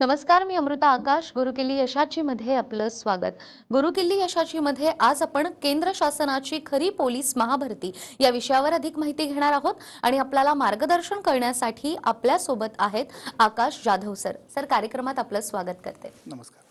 नमस्कार मी अमृता आकाश गुरुकिल्ली यशाची मध्ये आपलं स्वागत. गुरुकिल्ली यशाची मध्ये आज आपण केंद्र शासनाची खरी पोलीस महाभरती या विषयावर अधिक माहिती घेणार आहोत आणि आपल्याला मार्गदर्शन करण्यासाठी आपल्यासोबत आहेत आकाश जाधव सर. सर कार्यक्रमात आपलं स्वागत करते. नमस्कार.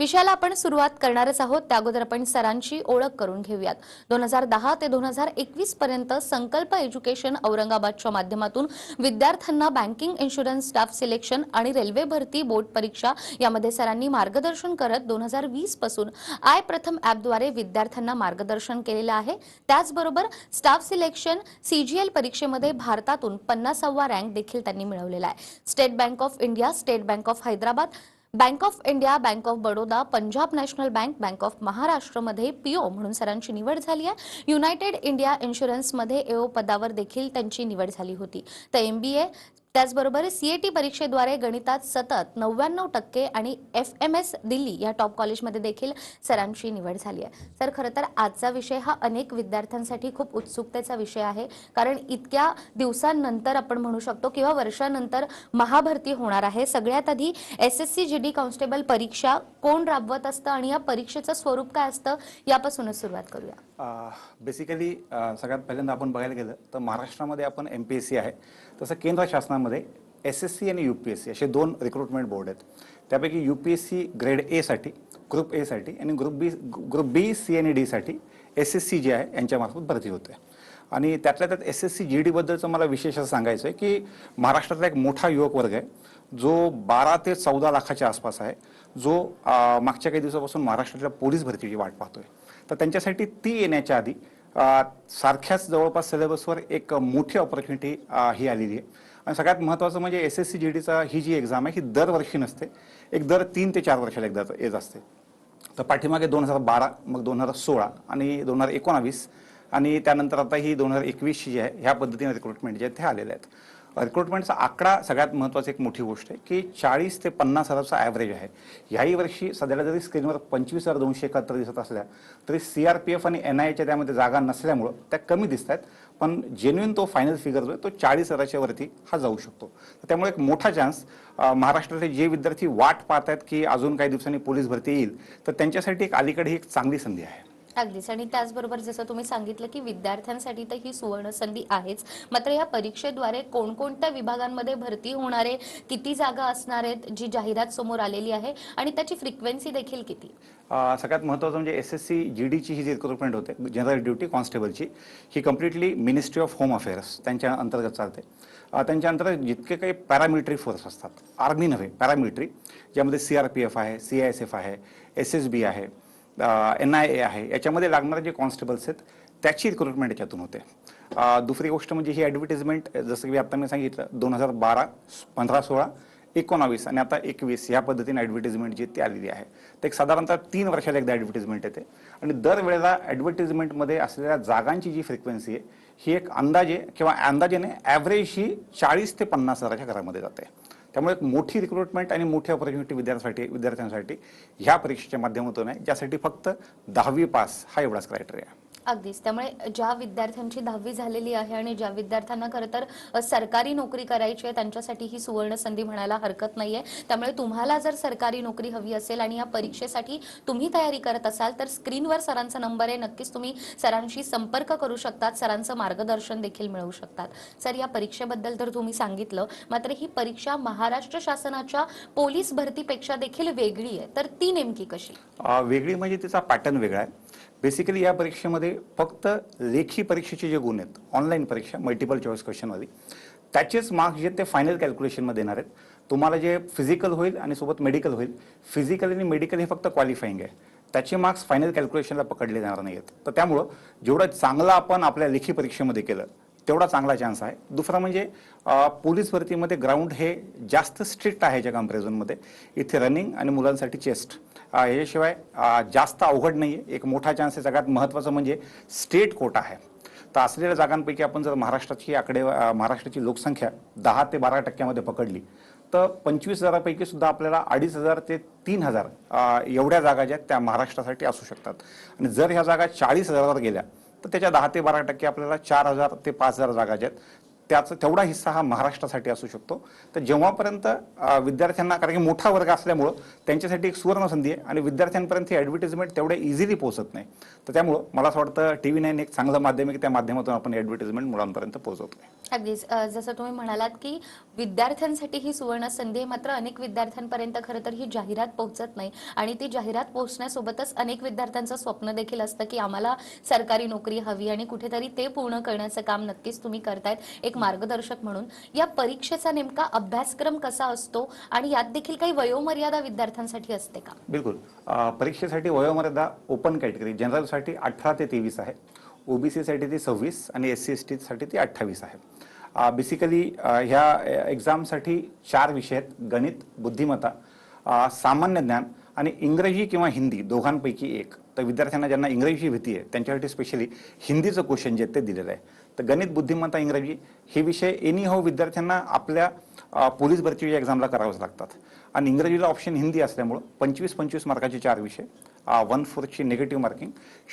विषयाला आपण सुरुवात करणारच आहोत. त्या अगोदर आपण सरांची ओळख करून घेऊयात. दोन हजार दहा ते दोन हजार एकवीस पर्यंत संकल्प एज्युकेशन औरंगाबादच्या माध्यमातून विद्यार्थ्यांना बँकिंग इन्शुरन्स स्टाफ सिलेक्शन आणि रेल्वे भरती बोर्ड परीक्षा यामध्ये सरांनी मार्गदर्शन करत दोन हजार वीसपासून आय प्रथम ॲपद्वारे विद्यार्थ्यांना मार्गदर्शन केलेलं आहे. त्याचबरोबर स्टाफ सिलेक्शन सीजीएल परीक्षेमध्ये भारतातून पन्नासावा रँक देखील त्यांनी मिळवलेला आहे. State Bank of India State Bank of Hyderabad Bank of India Bank of Baroda Punjab National Bank Bank of महाराष्ट्रमध्ये पीओ म्हणून सरांची निवड झाली आहे. युनायटेड इंडिया इन्शुरन्समध्ये एओ पदावर देखील त्यांची निवड झाली होती. तर एम बी ए त्याचबरोबर सीएटी परीक्षेद्वारे गणितात सतत नव्याण्णव टक्के आणि एफ एम एस दिल्ली या टॉप कॉलेजमध्ये देखील सरांची निवड झाली आहे. सर खरं तर आजचा विषय हा अनेक विद्यार्थ्यांसाठी खूप उत्सुकतेचा विषय आहे. कारण इतक्या दिवसांनंतर आपण म्हणू शकतो किंवा वर्षानंतर महाभरती होणार आहे. सगळ्यात आधी S S C G D constable परीक्षा कोण राबवत असतं आणि या परीक्षेचं स्वरूप काय असतं यापासूनच सुरुवात करूया. बेसिकली सगळ्यात पहिल्यांदा आपण बघायला गेलं तर महाराष्ट्रामध्ये आपण एम पी एस सी आहे. तसं केंद्र शासनामध्ये एस एस सी आणि यू पी एस सी असे दोन रिक्रुटमेंट बोर्ड आहेत. त्यापैकी U P S C grade एसाठी group एसाठी आणि group B group B C आणि डीसाठी एस एस सी जे आहे यांच्यामार्फत भरती होते. आणि त्यातल्या त्यात एस एस सी जी डीबद्दलचं मला विशेष असं सांगायचं आहे की महाराष्ट्रातला एक मोठा युवक वर्ग आहे जो बारा ते चौदा लाखाच्या आसपास आहे जो मागच्या काही दिवसापासून महाराष्ट्रातल्या पोलीस भरतीची वाट पाहतोय. तर त्यांच्यासाठी ती येण्याच्या आधी सारख्याच जवळपास सिलेबसवर एक मोठी ऑपॉर्च्युनिटी ही आलेली आहे. आणि सगळ्यात महत्त्वाचं म्हणजे एस एस सी जी डीचा ही जी एक्झाम आहे ही दरवर्षी नसते. एक दर तीन ते चार वर्षाला एकदा येत असते. तर पाठीमागे दोन हजार बारा मग दोन हजार सोळा आणि दोन हजार एकोणावीस आणि त्यानंतर आता ही दोन हजार एकवीसची जी आहे ह्या पद्धतीने रिक्रुटमेंट जे आहेत ते आलेले आहेत. रिक्रुटमेंटचा आकडा सगळ्यात महत्त्वाची एक मोठी गोष्ट आहे की चाळीस ते पन्नास हजारचा ॲव्हरेज आहे. याही वर्षी सध्याला जरी स्क्रीनवर पंचवीस हजार दोनशे एकाहत्तर दिसत असल्या तरी सी आर पी एफ आणि एन आय एच्या त्यामध्ये जागा नसल्यामुळं त्या कमी दिसत आहेत. पण जेन्युइन तो फायनल फिगर जो आहे तो चाळीस हजाराच्या वरती हा जाऊ शकतो. त्यामुळे एक मोठा चान्स महाराष्ट्रातले जे विद्यार्थी वाट पाहत आहेत की अजून काही दिवसांनी पोलीस भरती येईल तर त्यांच्यासाठी एक अलीकडे ही एक चांगली संधी आहे. अगदीच. आणि त्याचबरोबर जसं तुम्ही सांगितलं की विद्यार्थ्यांसाठी तर ही सुवर्ण संधी आहेच. मात्र या परीक्षेद्वारे कोणकोणत्या विभागांमध्ये भरती होणारे किती जागा असणार आहेत जी जाहिरात समोर आलेली आहे आणि त्याची फ्रिक्वेन्सी देखील किती? सगळ्यात महत्त्वाचं म्हणजे एस एस सी जी डीची ही जी रिक्रुटमेंट होते जनरल ड्युटी कॉन्स्टेबलची ही completely ministry of home affairs त्यांच्या अंतर्गत चालते. त्यांच्या अंतर्गत जितके काही पॅरामिलिटरी फोर्स असतात आर्मी नव्हे पॅरामिलिटरी ज्यामध्ये सी आर पी एफ आहे सी आय एस एफ आहे एस एस बी आहे एन आय ए आहे. याच्यामध्ये लागणारे जे कॉन्स्टेबल्स आहेत त्याची रिक्रुटमेंट याच्यातून होते. दुसरी गोष्ट म्हणजे ही ॲडव्हर्टिजमेंट जसं की आता मी सांगितलं दोन हजार बारा पंधरा सोळा एकोणावीस आणि आता एकवीस या पद्धतीने ॲडव्हर्टिजमेंट जी ती आलेली आहे. तर एक साधारणतः तीन वर्षाला एकदा ॲडव्हर्टिजमेंट येते. आणि दरवेळेला ॲडव्हर्टिजमेंटमध्ये असलेल्या जागांची जी फ्रिक्वेन्सी आहे ही एक अंदाजे किंवा अंदाजेने ॲव्हरेज ही चाळीस ते पन्नास हजाराच्या घरामध्ये जाते. त्यामुळे एक मोठी रिक्रुटमेंट आणि मोठी ऑपॉर्च्युनिटी विद्यार्थ्यांसाठी विद्यार्थ्यांसाठी ह्या परीक्षेच्या माध्यमातून आहे ज्यासाठी फक्त दहावी पास हा एवढाच क्रायटेरिया आहे अगदीच. त्यामुळे ज्या विद्यार्थ्यांची दहावी झालेली आहे आणि ज्या विद्यार्थ्यांना खरं तर सरकारी नोकरी करायची आहे त्यांच्यासाठी ही सुवर्ण संधी म्हणायला हरकत नाहीये. त्यामुळे तुम्हाला जर सरकारी नोकरी हवी असेल आणि या परीक्षेसाठी तुम्ही तयारी करत असाल तर स्क्रीनवर सरांचा नंबर आहे. नक्कीच तुम्ही सरांशी संपर्क करू शकतात. सरांचं मार्गदर्शन देखील मिळवू शकतात. सर या परीक्षेबद्दल तर तुम्ही सांगितलं. मात्र ही परीक्षा महाराष्ट्र शासनाच्या पोलीस भरतीपेक्षा देखील वेगळी आहे. तर ती नेमकी कशी? वेगळी म्हणजे तिचा पॅटर्न वेगळा आहे. बेसिकली या परीक्षेमध्ये फक्त लेखी परीक्षेचे जे गुण आहेत ऑनलाईन परीक्षा मल्टिपल चॉईस क्वेश्चनवाली त्याचेच मार्क्स जे आहेत ते फायनल कॅल्क्युलेशनमध्ये येणार आहेत. तुम्हाला जे फिजिकल होईल आणि सोबत मेडिकल होईल फिजिकल आणि मेडिकल हे फक्त क्वालिफाईंग आहे. त्याचे मार्क्स फायनल कॅल्क्युलेशनला पकडले जाणार नाही आहेत तर त्यामुळं जेवढं चांगलं आपण आपल्या लेखी परीक्षेमध्ये केलं तेवढा चांगला चान्स आहे. दुसरा म्हणजे पोलीस भरतीमध्ये ग्राउंड हे जास्त स्ट्रिक्ट आहे याच्या कम्पॅरिझनमध्ये इथे रनिंग आणि मुलांसाठी चेस्ट याशिवाय जास्त अवघड नाही आहे एक मोठा चान्स आहे. सगळ्यात महत्त्वाचं म्हणजे स्टेट कोटा आहे. तर असलेल्या जागांपैकी आपण जर महाराष्ट्राची आकडे महाराष्ट्राची लोकसंख्या दहा ते बारा टक्क्यामध्ये पकडली तर पंचवीस हजारापैकी सुद्धा आपल्याला अडीच हजार ते तीन हजार एवढ्या जागा ज्या त्या महाराष्ट्रासाठी असू शकतात. आणि जर ह्या जागा चाळीस हजारावर गेल्या तर त्याच्या दहा ते बारा टक्के आपल्याला चार हजार ते पाच हजार जागा ज्या आहेत त्याचा तेवढा हिस्सा हा महाराष्ट्रासाठी असू शकतो. तर जेव्हापर्यंत विद्यार्थ्यांना कारण की मोठा वर्ग असल्यामुळं त्यांच्यासाठी एक सुवर्ण संधी आहे आणि विद्यार्थ्यांपर्यंत ही ॲडव्हर्टिजमेंट तेवढ्या इझिली पोहोचत नाही. तर त्यामुळं मला असं वाटतं टी व्ही नाईन एक चांगलं माध्यम आहे की त्या माध्यमातून आपण ॲडव्हर्टिजमेंट मुलांपर्यंत पोहोचवतो अगदीच. जसं तुम्ही म्हणालात की विद्यार्थ्यांसाठी ही सुवर्ण संधी आहे मात्र अनेक विद्यार्थ्यांपर्यंत खरं तर ही जाहिरात पोहोचत नाही. आणि ती जाहिरात पोहोचण्यासोबतच अनेक विद्यार्थ्यांचं स्वप्न देखील असतं की आम्हाला सरकारी नोकरी हवी आणि कुठेतरी ते पूर्ण करण्याचं काम नक्कीच तुम्ही करतायत. एक मार्गदर्शक म्हणून या परीक्षेचा नेमका अभ्यासक्रम कसा असतो आणि यात देखील काही वयोमर्यादा विद्यार्थ्यांसाठी असते का? बिलकुल. परीक्षेसाठी वयोमर्यादा ओपन कॅटेगरी जनरलसाठी अठरा ते तेवीस आहे ओबीसीसाठी ती सव्वीस आणि एस सी एस टीसाठी ती अठ्ठावीस आहे. बेसिकली ह्या एक्झामसाठी चार विषय आहेत गणित बुद्धिमत्ता सामान्य ज्ञान आणि इंग्रजी किंवा हिंदी दोघांपैकी एक. तर विद्यार्थ्यांना ज्यांना इंग्रजी भीती आहे त्यांच्यासाठी स्पेशली हिंदीचं क्वेश्चन जे ते दिलेलं आहे. तर गणित बुद्धिमत्ता इंग्रजी हे विषय एनी हो विद्यार्थ्यांना आपल्या पोलीस भरतीच्या एक्झामला करावेच लागतात. आणि इंग्रजीला ऑप्शन हिंदी असल्यामुळं पंचवीस पंचवीस मार्काचे चार विषय वन फोरची निगेटिव्ह मार्किंग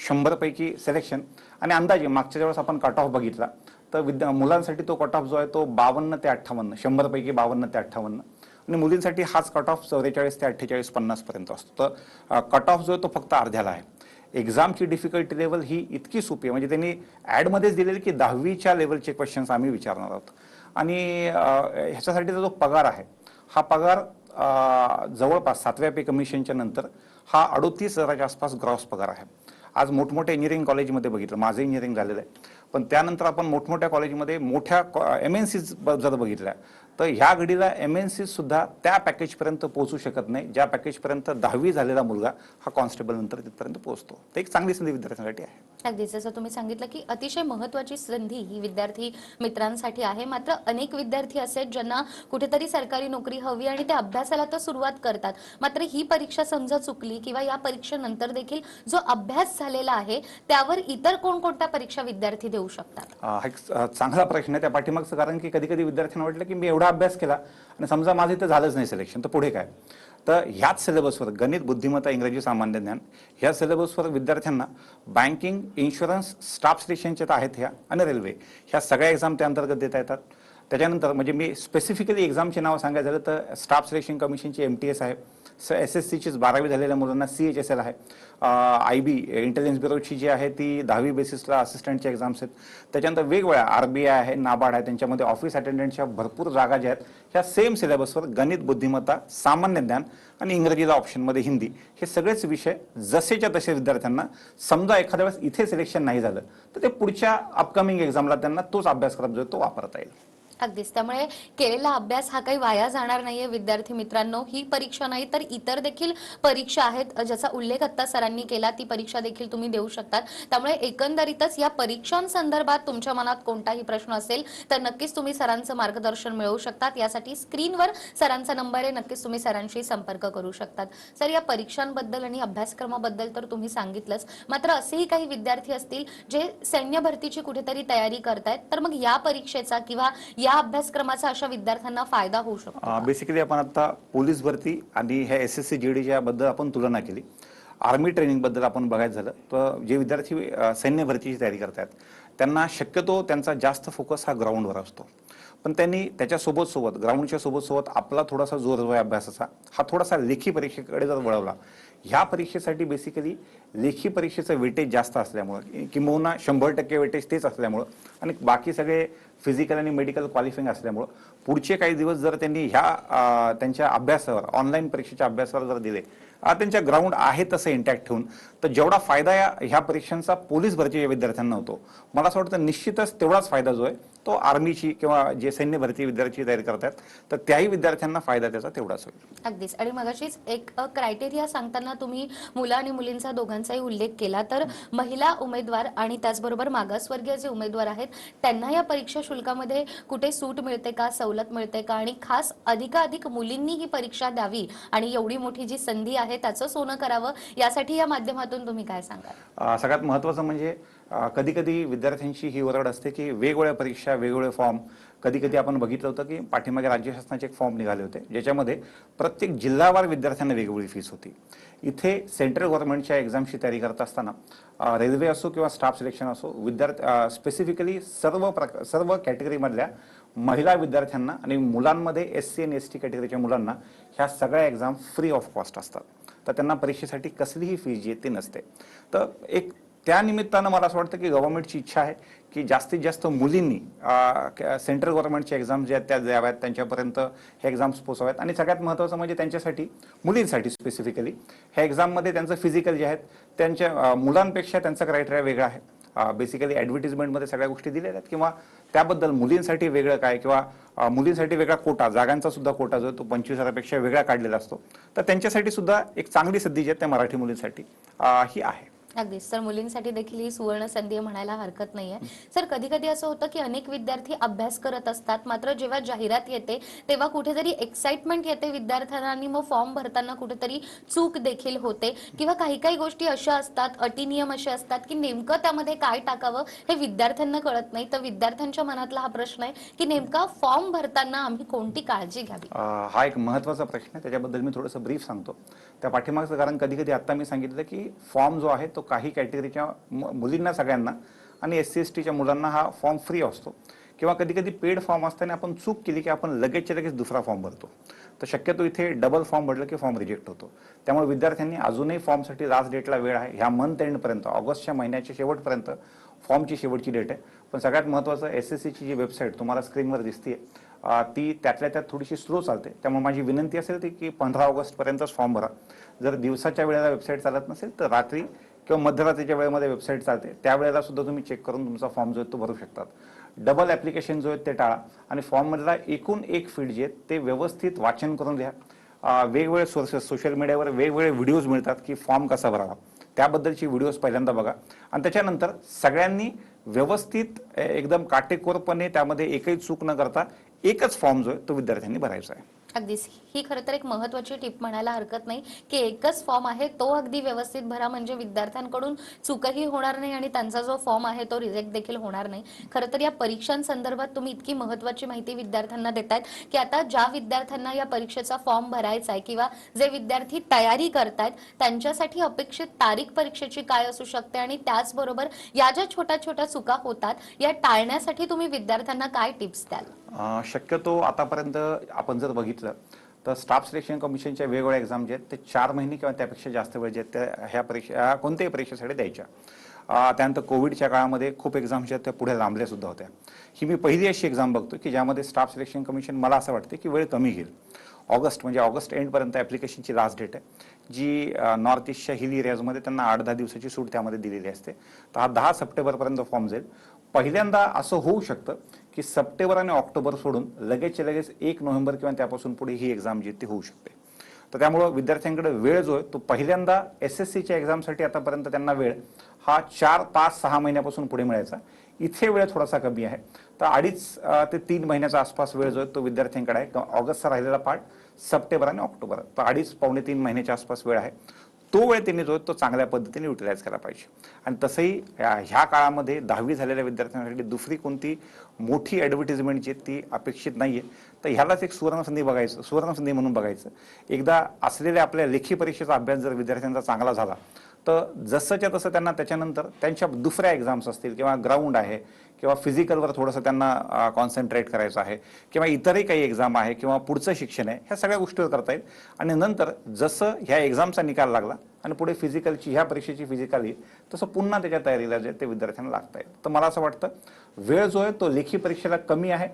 शंभरपैकी सिलेक्शन आणि अंदाजे मागच्या वेळेस आपण कट ऑफ बघितला तर विद्या मुलांसाठी तो कट ऑफ जो आहे तो बावन्न ते अठ्ठावन्न शंभरपैकी बावन्न ते अठ्ठावन्न आणि मुलींसाठी हाच कट ऑफ चौवेचाळीस ते अठ्ठेचाळीस पन्नासपर्यंत असतो. तर कट ऑफ जो आहे तो फक्त अर्ध्याला आहे. एक्झामची डिफिकल्टी लेवल ही इतकी सोपी आहे. म्हणजे त्यांनी ॲडमध्येच दिलेली की दहावीच्या लेवलचे क्वेश्चन्स आम्ही विचारणार आहोत. आणि ह्याच्यासाठीचा जो पगार आहे हा पगार जवळपास सातव्या पे कमिशनच्या नंतर हा अडोतीस हजाराच्या आसपास ग्रॉस पगार आहे. आज मोठमोठ्या इंजिनिअरिंग कॉलेजमध्ये बघितलं माझं इंजिनिअरिंग झालेलं आहे. पण त्यानंतर आपण मोठमोठ्या कॉलेजमध्ये मोठ्या एम एन सीज जर बघितल्या तर ह्या घडीला एम एन सी सुद्धा त्या पॅकेजपर्यंत पोहोचू शकत नाही. ज्या पॅकेजपर्यंत दहावी झालेला मुलगा हा कॉन्स्टेबल नंतर तिथपर्यंत पोहोचतो. तर एक चांगली संधी विद्यार्थ्यांसाठी आहे. अगदीच. जसं तुम्ही सांगितलं की अतिशय महत्वाची संधी ही विद्यार्थी मित्रांसाठी आहे. मात्र अनेक विद्यार्थी असे आहेत ज्यांना कुठेतरी सरकारी नोकरी हवी आणि ते अभ्यासाला तर सुरुवात करतात. मात्र ही परीक्षा समजा चुकली किंवा या परीक्षेनंतर देखील जो अभ्यास झालेला आहे त्यावर इतर कोणकोणत्या परीक्षा विद्यार्थी देऊ शकतात? हा एक चांगला प्रश्न आहे त्या पाठीमागचं कारण की कधी कधी विद्यार्थ्यांना वाटलं की मी एवढा अभ्यास केला आणि समजा माझं इथं झालंच नाही सिलेक्शन तर पुढे काय? तर ह्याच सिलेबसवर गणित बुद्धिमत्ता इंग्रजी सामान्य ज्ञान ह्या सिलेबसवर विद्यार्थ्यांना बँकिंग इन्शुरन्स स्टाफ सिलेक्शनच्या तर आहेत ह्या आणि रेल्वे ह्या सगळ्या एक्झाम त्या अंतर्गत देता येतात. त्याच्यानंतर म्हणजे मी स्पेसिफिकली एक्झामची नावं सांगायचं झालं तर स्टाफ सिलेक्शन कमिशनची एम टी एस आहे. स एस एस सीचीच बारावी झालेल्या मुलांना सी एच एस एल आहे. आय बी इंटेलिजन्स ब्युरोची जी आहे ती दहावी बेसिसला असिस्टंटचे एक्झाम्स आहेत. त्याच्यानंतर वेगवेगळ्या आर बी आय आहे नाबार्ड आहे त्यांच्यामध्ये ऑफिस अटेंडंटच्या भरपूर जागा ज्या आहेत ह्या सेम सिलेबसवर गणित बुद्धिमत्ता सामान्य ज्ञान आणि इंग्रजीला ऑप्शनमध्ये हिंदी हे सगळेच विषय जसेच्या तसे विद्यार्थ्यांना समजा एखाद्या वेळेस इथे सिलेक्शन नाही झालं तर ते पुढच्या अपकमिंग एक्झामला त्यांना तोच अभ्यासक्रम जो तो वापरता येईल. अगदीच. त्यामुळे केलेला अभ्यास हा काही वाया जाणार नाहीये विद्यार्थी मित्रांनो. ही परीक्षा नाही तर इतर देखील परीक्षा आहेत. ज्याचा उल्लेख आता सरांनी केला ती परीक्षा देखील तुम्ही देऊ शकतात. त्यामुळे एकंदरीतच या परीक्षांसंदर्भात तुमच्या मनात कोणताही प्रश्न असेल तर नक्कीच तुम्ही सरांचं मार्गदर्शन मिळवू शकतात. यासाठी स्क्रीनवर सरांचा नंबर आहे नक्कीच तुम्ही सरांशी संपर्क करू शकतात. सर या परीक्षांबद्दल आणि अभ्यासक्रमाबद्दल तर तुम्ही सांगितलंच. मात्र असेही काही विद्यार्थी असतील जे सैन्य भरतीची कुठेतरी तयारी करतायत तर मग या परीक्षेचा किंवा या अभ्यासक्रमाचा अशा विद्यार्थ्यांना फायदा होऊ शकतो? बेसिकली आपण आता पोलीस भरती आणि ह्या एस एस सी जी डीच्या बद्दल आपण तुलना केली आर्मी ट्रेनिंगबद्दल आपण बघायचं झालं तर जे विद्यार्थी सैन्य भरतीची तयारी करतात त्यांना शक्यतो त्यांचा जास्त फोकस हा ग्राउंडवर असतो पण त्यांनी त्याच्यासोबत सोबत ग्राउंडच्या सोबत सोबत आपला थोडासा जोर जो आहे अभ्यासाचा हा थोडासा लेखी परीक्षेकडे जर वळवला ह्या परीक्षेसाठी बेसिकली लेखी परीक्षेचं वेटेज जास्त असल्यामुळं किंबहुना शंभर टक्के वेटेज तेच असल्यामुळं आणि बाकी सगळे फिजिकल आणि मेडिकल क्वालिफाईंग असल्यामुळं पुढचे काही दिवस जर त्यांनी ह्या त्यांच्या अभ्यासावर ऑनलाईन परीक्षेच्या अभ्यासावर जर दिले त्यांच्या ग्राउंड आहे तसं इंटॅक्ट ठेवून तर जेवढा फायदा या ह्या परीक्षांचा पोलीस भरतीच्या विद्यार्थ्यांना होतो. मला असं वाटतं निश्चितच तेवढाच फायदा जो आहे तो आर्मीची किंवा जे सैन्य भरती विद्यार्थी तयारी करतात तर त्याही विद्यार्थ्यांना फायदा त्याचा तेवढाच होईल. अगदीच. आणि मगाशीच एक क्रायटेरिया सांगताना तुम्ही मुलं आणि मुलींचा दोघांचाही उल्लेख केला तर महिला उमेदवार आणि त्याचबरोबर मागासवर्गीय जे उमेदवार आहेत त्यांना या परीक्षा शुल्कामध्ये कुठे सूट मिळते का सवलत मिळते का? आणि खास अधिकाधिक मुलींनी ही परीक्षा द्यावी आणि एवढी मोठी जी संधी आहे त्याचं सोनं करावं यासाठी या माध्यमातून तुम्ही काय सांगाल? अ, सगळ्यात महत्त्वाचं म्हणजे कधी कधी विद्यार्थ्यांची ही ओरड असते की वेगवेगळ्या परीक्षा वेगवेगळे फॉर्म कधी कधी आपण बघितलं होतं की पाठीमागे राज्य शासनाचे एक फॉर्म निघाले होते ज्याच्यामध्ये प्रत्येक जिल्हावार विद्यार्थ्यांना वेगवेगळी फीस होती. इथे सेंट्रल गव्हर्नमेंटच्या एक्झामची तयारी करत असताना रेल्वे असो किंवा स्टाफ सिलेक्शन असो विद्यार्थी स्पेसिफिकली सर्व प्रक सर्व कॅटेगरीमधल्या महिला विद्यार्थ्यांना आणि मुलांमध्ये एस सी आणि एस टी कॅटेगरीच्या मुलांना ह्या सगळ्या एक्झाम फ्री ऑफ कॉस्ट असतात. तर त्यांना परीक्षेसाठी कसलीही फीज जी आहे ती नसते. तर एक त्या निमित्तानं मला असं वाटतं की गव्हर्नमेंटची इच्छा आहे की जास्तीत जास्त मुलींनी सेंट्रल गव्हर्नमेंटच्या एक्झाम्स ज्या आहेत त्या द्याव्यात त्यांच्यापर्यंत हे एक्झाम्स पोचाव्यात आणि सगळ्यात महत्त्वाचं म्हणजे त्यांच्यासाठी मुलींसाठी स्पेसिफिकली ह्या एक्झाममध्ये त्यांचं फिजिकल जे आहेत त्यांच्या मुलांपेक्षा त्यांचा क्रायटेरिया वेगळा आहे. बेसिकली ॲडव्हर्टिजमेंटमध्ये सगळ्या गोष्टी दिलेल्या आहेत किंवा त्याबद्दल मुलींसाठी वेगळं काय किंवा मुलींसाठी वेगळा कोटा जागांचा सुद्धा कोटा जो तो पंचवीस हजारापेक्षा वेगळा काढलेला असतो. तर त्यांच्यासाठी सुद्धा एक चांगली संधी जी आहे त्या मराठी मुलींसाठी ही आहे. अगदीच. सर मुलींसाठी देखील ही सुवर्ण संधी म्हणायला हरकत नाहीये. सर कधी कधी असं होतं की अनेक विद्यार्थी अभ्यास करत असतात मात्र जेव्हा जाहिरात येते तेव्हा कुठेतरी एक्साइटमेंट येते विद्यार्थ्यांना आणि मग फॉर्म भरताना कुठेतरी चूक देखील होते. किंवा काही काही गोष्टी अशा असतात अटी नियम असे असतात की नेमकं त्यामध्ये काय टाकावं हे विद्यार्थ्यांना कळत नाही. तर विद्यार्थ्यांच्या मनातला हा प्रश्न आहे की नेमका फॉर्म भरताना आम्ही कोणती काळजी घ्यावी? हा एक महत्त्वाचा प्रश्न आहे. त्याच्याबद्दल मी थोडंसं ब्रीफ सांगतो. त्या पाठीमागचं कारण कधी कधी आत्ता मी सांगितलं की फॉर्म जो आहे तो काही कॅटेगरीच्या मुलींना सगळ्यांना आणि एस सी एस टीच्या मुलांना हा फॉर्म फ्री असतो. किंवा कधी कधी पेड फॉर्म असताना आपण चूक केली की आपण लगेचच्या लगेच दुसरा फॉर्म भरतो. तर शक्यतो इथे डबल फॉर्म भरलं की फॉर्म रिजेक्ट होतो. त्यामुळे विद्यार्थ्यांनी अजूनही फॉर्मसाठी लास्ट डेटला वेळ आहे. ह्या मंथ एंडपर्यंत ऑगस्टच्या महिन्याच्या शेवटपर्यंत फॉर्मची शेवटची डेट आहे. पण सगळ्यात महत्त्वाचं एस एस सीची जी वेबसाईट तुम्हाला स्क्रीनवर दिसते ती त्यातल्या त्यात थोडीशी स्लो चालते. त्यामुळे माझी विनंती असेल ती की पंधरा ऑगस्टपर्यंतच फॉर्म भरा. जर दिवसाच्या वेळेला वेबसाईट चालत नसेल तर रात्री किंवा मध्यरात्रीच्या वेळेमध्ये वेबसाईट चालते. त्यावेळेला सुद्धा तुम्ही चेक करून तुमचा फॉर्म जो आहे तो भरू शकतात. डबल ॲप्लिकेशन जो आहे ते टाळा आणि फॉर्ममधला एकूण एक फील्ड जे आहेत ते व्यवस्थित वाचन करून लिहा वेगवेगळे सोर्सेस सोशल मीडियावर वेगवेगळे व्हिडिओज मिळतात की फॉर्म कसा भरावा. त्याबद्दलची व्हिडिओज पहिल्यांदा बघा. आणि त्याच्यानंतर सगळ्यांनी व्यवस्थित एकदम काटेकोरपणे त्यामध्ये एकही चूक न करता एकच फॉर्म जो आहे तो विद्यार्थ्यांनी भरायचा आहे. अगदीच. ही खरं तर एक महत्वाची टिप म्हणायला हरकत नाही. की एकच फॉर्म आहे तो अगदी व्यवस्थित भरा. म्हणजे विद्यार्थ्यांकडून चुकही होणार नाही आणि त्यांचा जो फॉर्म आहे तो रिजेक्ट देखील होणार नाही. खरं तर या परीक्षांसंदर्भात तुम्ही इतकी महत्वाची माहिती विद्यार्थ्यांना देतायत की आता ज्या विद्यार्थ्यांना या परीक्षेचा फॉर्म भरायचा आहे किंवा जे विद्यार्थी तयारी करतायत त्यांच्यासाठी अपेक्षित तारीख परीक्षेची काय असू शकते आणि त्याचबरोबर या ज्या छोट्या छोट्या चुका होतात या टाळण्यासाठी तुम्ही विद्यार्थ्यांना काय टिप्स द्याल? शक्यतो आतापर्यंत आपण जर बघितलं तर स्टाफ सिलेक्शन कमिशनच्या वेगवेगळ्या एक्झाम जे आहेत ते चार महिने किंवा त्यापेक्षा जास्त वेळ जे आहेत त्या ह्या परीक्षा कोणत्याही परीक्षेसाठी द्यायच्या. त्यानंतर कोविडच्या काळामध्ये खूप एक्झाम्स ज्या आहेत त्या पुढे लांबल्या सुद्धा होत्या. ही मी पहिली अशी एक्झाम बघतो की ज्यामध्ये स्टाफ सिलेक्शन कमिशन मला असं वाटतं की वेळ कमी घेईल. ऑगस्ट म्हणजे ऑगस्ट एंडपर्यंत ॲप्लिकेशनची लास्ट डेट आहे जी नॉर्थ ईस्टच्या हिल एरियाजमध्ये त्यांना आठ दहा दिवसाची सूट त्यामध्ये दिलेली असते. तर हा दहा सप्टेंबरपर्यंत फॉर्म जाईल. पहिल्यांदा असं होऊ शकतं की सप्टेंबर आणि ऑक्टोबर सोडून लगेचच्या लगेच एक नोव्हेंबर किंवा त्यापासून पुढे ही एक्झाम जी ती होऊ शकते. तर त्यामुळं विद्यार्थ्यांकडे वेळ जो आहे तो पहिल्यांदा एस एस सीच्या एक्झामसाठी आतापर्यंत त्यांना वेळ हा चार पाच सहा महिन्यापासून पुढे मिळायचा. इथे वेळ थोडासा कमी आहे. तर अडीच ते तीन महिन्याचा आसपास वेळ जो आहे तो विद्यार्थ्यांकडे आहे. ऑगस्टचा राहिलेला पार्ट सप्टेंबर आणि ऑक्टोबर. तर अडीच पावणे तीन महिन्याच्या आसपास वेळ आहे. तो वेळ त्यांनी जो तो चांगल्या पद्धतीने युटिलाइज केला पाहिजे. आणि तसंही ह्या काळामध्ये दहावी झालेल्या विद्यार्थ्यांसाठी दुसरी कोणती मोठी ॲडव्हर्टिजमेंट जी ती अपेक्षित नाही आहे तर ह्यालाच एक सुवर्णसंधी बघायचं सुवर्णसंधी म्हणून बघायचं. एकदा असलेल्या आपल्या लेखी परीक्षेचा अभ्यास जर विद्यार्थ्यांचा चांगला झाला तर जसंच्या तसं त्यांना त्याच्यानंतर त्यांच्या दुसऱ्या एक्झाम्स असतील किंवा ग्राउंड आहे किंवा फिजिकलवर थोडंसं त्यांना कॉन्सन्ट्रेट करायचं आहे किंवा इतरही काही एक्झाम आहे किंवा पुढचं शिक्षण आहे ह्या सगळ्या गोष्टीवर करता येईल. आणि नंतर जसं ह्या एक्झामचा निकाल लागला आणि पुढे फिजिकलची ह्या परीक्षेची फिजिकल येईल तसं पुन्हा त्याच्या तयारीला जे ते विद्यार्थ्यांना लागता येईल. तर मला असं वाटतं वेळ जो आहे तो लेखी परीक्षेला कमी आहे.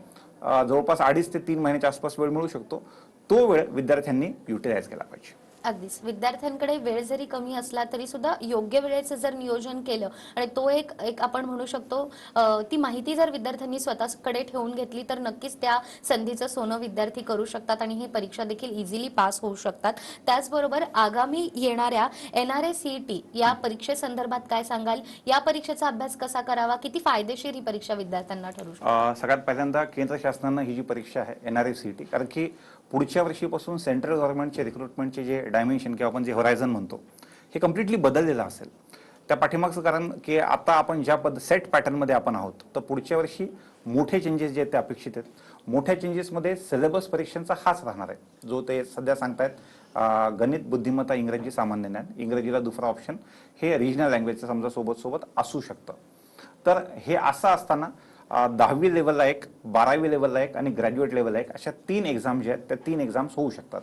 जवळपास अडीच ते तीन महिन्याच्या आसपास वेळ मिळू शकतो. तो वेळ विद्यार्थ्यांनी युटिलाइज केला पाहिजे. अगदीच. विद्यार्थ्यांकडे वेळ जरी कमी असला तरी सुद्धा योग्य वेळेचं जर नियोजन केलं आणि तो एक एक आपण म्हणू शकतो अ, ती माहिती जर विद्यार्थ्यांनी स्वतःकडे ठेवून घेतली तर नक्कीच त्या संधीचं सोनं विद्यार्थी करू शकतात आणि ही परीक्षा देखील इझिली पास होऊ शकतात. त्याचबरोबर आगामी येणाऱ्या एन आर एस टी या परीक्षेसंदर्भात काय सांगाल? या परीक्षेचा अभ्यास कसा करावा? किती फायदेशीर ही परीक्षा विद्यार्थ्यांना ठरू शकते? अ, सगळ्यात पहिल्यांदा केंद्र शासनानं ही जी परीक्षा आहे N R S C T कारण की पुढच्या वर्षीपासून सेंट्रल गव्हर्नमेंटचे रिक्रुटमेंटचे जे डायमेन्शन किंवा आपण जे होरायझन म्हणतो हे कम्प्लिटली बदललेलं असेल. त्या पाठीमागचं कारण की आता आपण ज्या पद सेट पॅटर्नमध्ये आपण आहोत तर पुढच्या वर्षी मोठे चेंजेस जे आहेत ते अपेक्षित आहेत. मोठ्या चेंजेसमध्ये सिलेबस परीक्षांचा हाच राहणार आहे. जो ते सध्या सांगतायत गणित बुद्धिमत्ता इंग्रजी सामान्य ज्ञान. इंग्रजीला दुसरा ऑप्शन हे रिजनल लँग्वेजचं समजा सोबत सोबत असू शकतं. तर हे असं असताना दहावी लेवलला एक बारावी लेवलला एक आणि ग्रॅज्युएट लेवलला एक अशा तीन एक्झाम ज्या आहेत त्या तीन एक्झाम्स होऊ शकतात.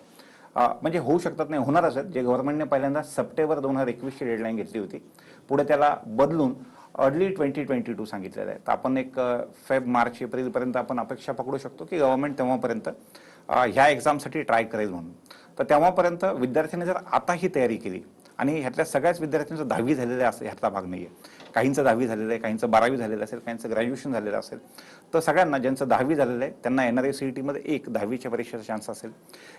म्हणजे होऊ शकतात नाही होणारच आहेत. जे गव्हर्नमेंटने पहिल्यांदा सप्टेंबर दोन हजार एकवीसची डेडलाईन घेतली होती. पुढे त्याला बदलून अर्ली ट्वेंटी ट्वेंटी टू सांगितलेलं आहे. तर आपण एक फेब मार्च एप्रिलपर्यंत आपण अपेक्षा पकडू शकतो की गव्हर्नमेंट तेव्हापर्यंत ह्या एक्झामसाठी ट्राय करेल म्हणून. तर तेव्हापर्यंत विद्यार्थ्यांनी जर आता ही तयारी केली आणि ह्यातल्या सगळ्याच विद्यार्थ्यांचं दहावी झालेलं असं ह्यातला भाग नाही आहे काहींचं दहावी झालेलं आहे काहींचं बारावी झालेलं असेल काहींचं ग्रॅज्युएशन झालेलं असेल. तर सगळ्यांना ज्यांचं दहावी झालेलं आहे त्यांना एन आर सी ई टीमध्ये एक दहावीच्या परीक्षेचा चान्स असेल.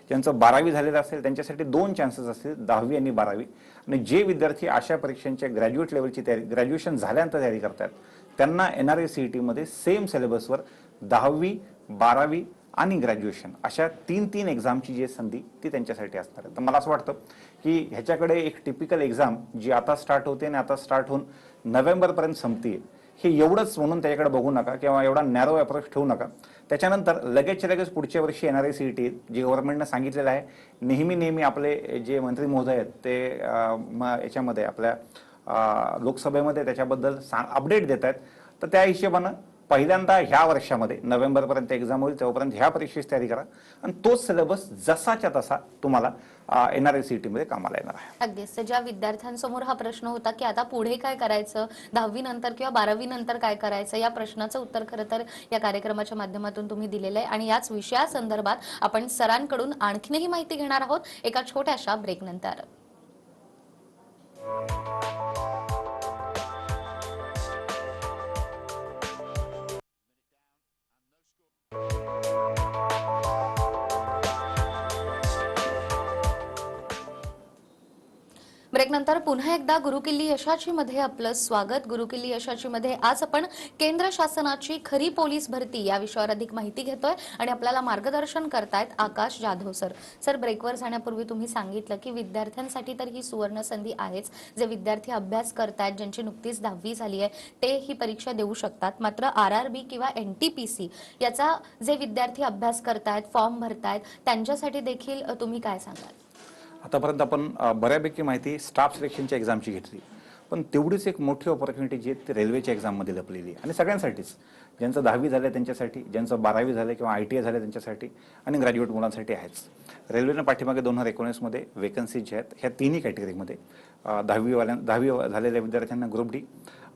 ज्यांचं बारावी झालेलं असेल त्यांच्यासाठी दोन चान्सेस असतील दहावी आणि बारावी. आणि जे विद्यार्थी अशा परीक्षांच्या ग्रॅज्युएट लेवलची तयारी ग्रॅज्युएशन झाल्यानंतर तयारी करतात त्यांना एन आर सी ई टीमध्ये सेम सिलेबसवर दहावी बारावी आणि ग्रॅज्युएशन अशा तीन तीन एक्झामची जी संधी ती त्यांच्यासाठी असणार आहे तर मला असं वाटतं की ह्याच्याकडे एक टिपिकल एक्झाम जी आता स्टार्ट होते आणि आता स्टार्ट होऊन नोव्हेंबरपर्यंत संपते हे एवढंच म्हणून त्याच्याकडे बघू नका किंवा एवढा नॅरो अप्रोच ठेवू नका. त्याच्यानंतर लगेचच्या लगेच पुढच्या वर्षी येणारे सी टी जे गव्हर्नमेंटनं सांगितलेलं आहे नेहमी नेहमी आपले जे मंत्री महोदय आहेत ते याच्यामध्ये आपल्या लोकसभेमध्ये त्याच्याबद्दल सांग अपडेट देत आहेत. तर त्या हिशोबानं पहिल्यांदा ह्या वर्षामध्ये नोव्हेंबरपर्यंत एक्झाम होईल तेव्हापर्यंत ह्या परीक्षेची तयारी करा. आणि तोच सिलेबस जसाच्या तसा तुम्हाला एन आर सी मध्ये कामाला येणार आहे. अगदीच. ज्या विद्यार्थ्यांसमोर हा प्रश्न होता की आता पुढे काय करायचं? दहावी नंतर किंवा बारावी नंतर काय करायचं? या प्रश्नाचं उत्तर खरं तर या कार्यक्रमाच्या माध्यमातून तुम्ही दिलेलं आहे. आणि याच विषयासंदर्भात आपण सरांकडून आणखीनही माहिती घेणार आहोत. एका छोट्याशा ब्रेकनंतर नंतर ब्रेक नंतर पुन्हा एकदा गुरुकिल्ली यशाची मध्ये आपलं स्वागत. गुरुकिल्ली यशाची मध्ये आज आपण केंद्र शासनाची खरी पोलीस भरती या विषयावर अधिक माहिती घेतोय आणि आपल्याला मार्गदर्शन करतायत आकाश जाधव सर. सर ब्रेकवर जाण्यापूर्वी तुम्ही सांगितलं की विद्यार्थ्यांसाठी तर ही सुवर्ण संधी आहेच. जे विद्यार्थी अभ्यास करतायत ज्यांची नुकतीच दहावी झाली आहे ते ही परीक्षा देऊ शकतात. मात्र आर आर बी किंवा एन टी पी सी याचा जे विद्यार्थी अभ्यास करतायत फॉर्म भरतायत त्यांच्यासाठी देखील तुम्ही काय सांगाल? आतापर्यंत आपण बऱ्यापैकी माहिती स्टाफ सिलेक्शनच्या एक्झामची घेतली. पण तेवढीच एक मोठी ऑपॉर्च्युनिटी जी आहे ती रेल्वेच्या एक्झाममध्ये लपलेली आणि सगळ्यांसाठीच. ज्यांचं दहावी झालं त्यांच्यासाठी ज्यांचं बारावी झालं किंवा आय टी आय झालं त्यांच्यासाठी आणि ग्रॅज्युएट मुलांसाठी आहेच. रेल्वेनं पाठीमागे दोन हजार एकोणीसमध्ये वेकन्सीज ज्या आहेत ह्या तिन्ही कॅटेगरीमध्ये दहावीवाल्या दहावी झालेल्या विद्यार्थ्यांना ग्रुप डी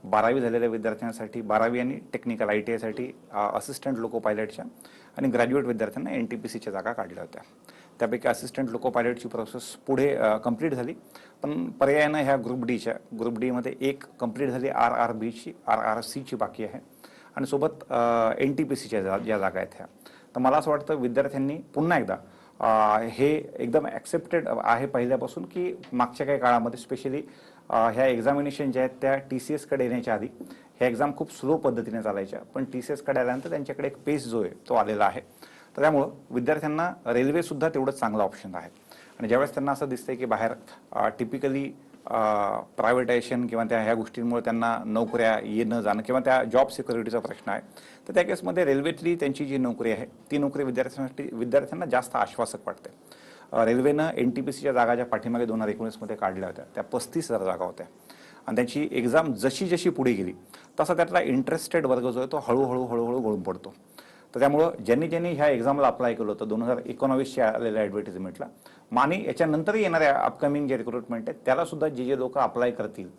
बारावी झालेल्या विद्यार्थ्यांसाठी बारावी आणि टेक्निकल आय टी आयसाठी असिस्टंट लोको पायलटच्या आणि ग्रॅज्युएट विद्यार्थ्यांना एन टी पी सीच्या जागा काढल्या होत्या. त्यापैकी असिस्टंट लोको पायलटची प्रोसेस पुढे कंप्लीट झाली. पण पर्यायानं ह्या ग्रुप डीच्या ग्रुप डीमध्ये एक कंप्लीट झाली आर आर बीची आर आर सीची बाकी आहे. आणि सोबत एन टी पी सीच्या जा ज्या जागा आहेत ह्या. तर मला असं वाटतं विद्यार्थ्यांनी पुन्हा एकदा हे एकदम ॲक्सेप्टेड आहे पहिल्यापासून की मागच्या काही काळामध्ये स्पेशली ह्या एक्झामिनेशन ज्या आहेत त्या टी सी एसकडे येण्याच्या आधी ह्या एक्झाम खूप स्लो पद्धतीने चालायच्या. पण टी सी एसकडे आल्यानंतर त्यांच्याकडे एक पेस जो आहे तो आलेला आहे. तर त्यामुळं विद्यार्थ्यांना रेल्वेसुद्धा तेवढंच चांगलं ऑप्शन आहे. आणि ज्यावेळेस त्यांना असं दिसतंय की बाहेर टिपिकली प्रायव्हेटायझेशन किंवा त्या ह्या गोष्टींमुळे त्यांना नोकऱ्या येणं जाणं किंवा त्या जॉब सिक्युरिटीचा प्रश्न आहे तर त्या केसमध्ये रेल्वेतली त्यांची जी नोकरी आहे ती नोकरी विद्यार्थ्यांसाठी विद्यार्थ्यांना जास्त आश्वासक वाटते. रेल्वेनं एन टी पी सीच्या जागा ज्या पाठीमागे दोन हजार एकोणीसमध्ये काढल्या होत्या त्या पस्तीस हजार जागा होत्या. आणि त्यांची एक्झाम जशी जशी पुढे गेली तसा त्यातला इंटरेस्टेड वर्ग जो आहे तो हळूहळू हळूहळू गळून पडतो. तर त्यामुळं ज्यांनी ज्यांनी ह्या एक्झामला अप्लाय केलं होतं दोन हजार एकोणावीसच्या आलेल्या ॲडव्हर्टिजमेंटला आणि याच्यानंतरही येणाऱ्या अपकमिंग जे रिक्रुटमेंट आहेत त्यालासुद्धा जे जे लोक अप्लाय करतील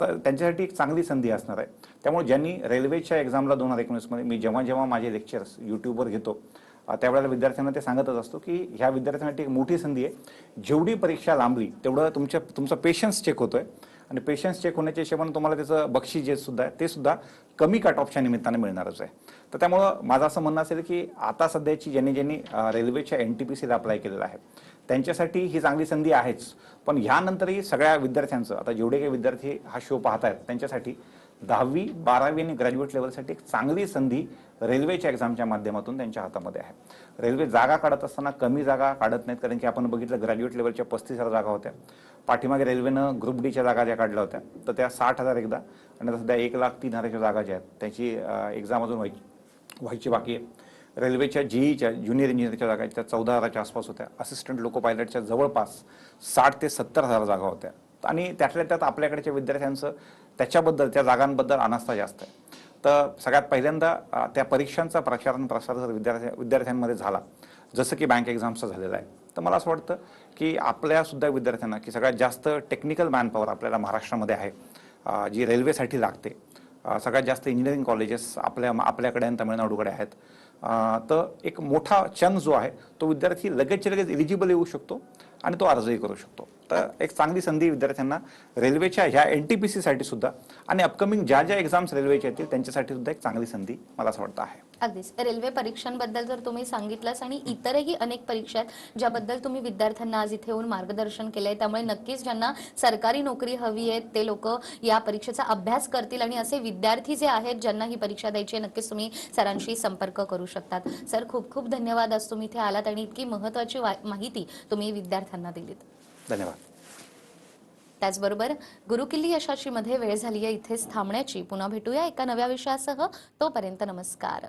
तर त्यांच्यासाठी एक चांगली संधी असणार आहे. त्यामुळे ज्यांनी रेल्वेच्या एक्झामला दोन हजार एकोणीसमध्ये मी जेव्हा जेव्हा माझे लेक्चर्स यूट्यूबवर घेतो त्यावेळेला विद्यार्थ्यांना ते सांगतच असतो की ह्या विद्यार्थ्यांसाठी एक मोठी संधी आहे. जेवढी परीक्षा लांबली तेवढं तुमच्या तुमचा पेशन्स चेक होतोय. आणि पेशन्स चेक होण्याच्या हिशोबाने तुम्हाला त्याचं बक्षीस जे सुद्धा आहे ते सुद्धा कमी कट ऑफच्या निमित्ताने मिळणारच आहे. तर त्यामुळं माझं असं म्हणणं असेल की आता सध्याची ज्यांनी ज्यांनी रेल्वेच्या एन टी पी सीला अप्लाय केलेलं आहे त्यांच्यासाठी ही चांगली संधी आहेच. पण ह्यानंतरही सगळ्या विद्यार्थ्यांचं आता जेवढे काही विद्यार्थी हा शो पाहत आहेत त्यांच्यासाठी दहावी बारावी आणि ग्रॅज्युएट लेवलसाठी एक चांगली संधी रेल्वेच्या एक्झामच्या माध्यमातून त्यांच्या हातामध्ये आहे. रेल्वे जागा काढत असताना कमी जागा काढत नाहीत कारण की आपण बघितलं ग्रॅज्युएट लेवलच्या पस्तीस हजार जागा होत्या. पाठीमागे रेल्वेनं ग्रुप डीच्या जागा ज्या काढल्या होत्या तर त्या साठ हजार एकदा आणि सध्या एक लाख तीन हजारच्या जागा ज्या आहेत त्याची एक्झाम अजून व्हायची व्हायची बाकी आहे. रेल्वेच्या जीईच्या ज्युनियर इंजिनिअरच्या जागा त्या चौदा हजाराच्या आसपास होत्या. असिस्टंट लोको पायलटच्या जवळपास साठ ते सत्तर हजार जागा होत्या. आणि त्यातल्या त्यात आपल्याकडच्या विद्यार्थ्यांचं त्याच्याबद्दल त्या जागांबद्दल अनास्था जास्त आहे. तर सगळ्यात पहिल्यांदा त्या परीक्षांचा प्रचार आणि प्रसार जर विद्यार्थ्या विद्यार्थ्यांमध्ये झाला जसं की बँक एक्झामचा झालेला आहे तर मला असं वाटतं की आपल्यासुद्धा विद्यार्थ्यांना की सगळ्यात जास्त टेक्निकल मॅनपॉवर आपल्याला महाराष्ट्रामध्ये आहे जी रेल्वेसाठी लागते. सगळ्यात जास्त इंजिनिअरिंग कॉलेजेस आपल्या आपल्याकडे आणि तमिळनाडूकडे आहेत. तर एक मोठा चंग जो आहे तो विद्यार्थी लगेचच्या लगेच एलिजिबल येऊ शकतो आणि तो अर्जही करू शकतो. तर एक चांगली संधी विद्यार्थ्यांना रेल्वेच्या ह्या एन टी पी सीसाठी सुद्धा आणि अपकमिंग ज्या ज्या एक्झाम्स रेल्वेच्या येतील त्यांच्यासाठी सुद्धा एक चांगली संधी मला असं वाटतं आहे. अगदीच. रेल्वे परीक्षांबद्दल जर तुम्ही सांगितलंस आणि इतरही अनेक परीक्षा आहेत ज्याबद्दल तुम्ही विद्यार्थ्यांना आज इथे येऊन मार्गदर्शन केलंय त्यामुळे नक्कीच ज्यांना सरकारी नोकरी हवी आहे ते लोक या परीक्षेचा अभ्यास करतील आणि असे विद्यार्थी जे आहेत ज्यांना ही परीक्षा द्यायची आहे नक्कीच तुम्ही सरांशी संपर्क करू शकतात. सर खूप खूप धन्यवाद आज तुम्ही इथे आलात आणि इतकी महत्वाची माहिती तुम्ही विद्यार्थ्यांना दिलीत. धन्यवाद. त्याचबरोबर गुरुकिल्ली यशाशीमध्ये वेळ झाली आहे इथेच थांबण्याची. पुन्हा भेटूया एका नव्या विषयासह. तोपर्यंत नमस्कार.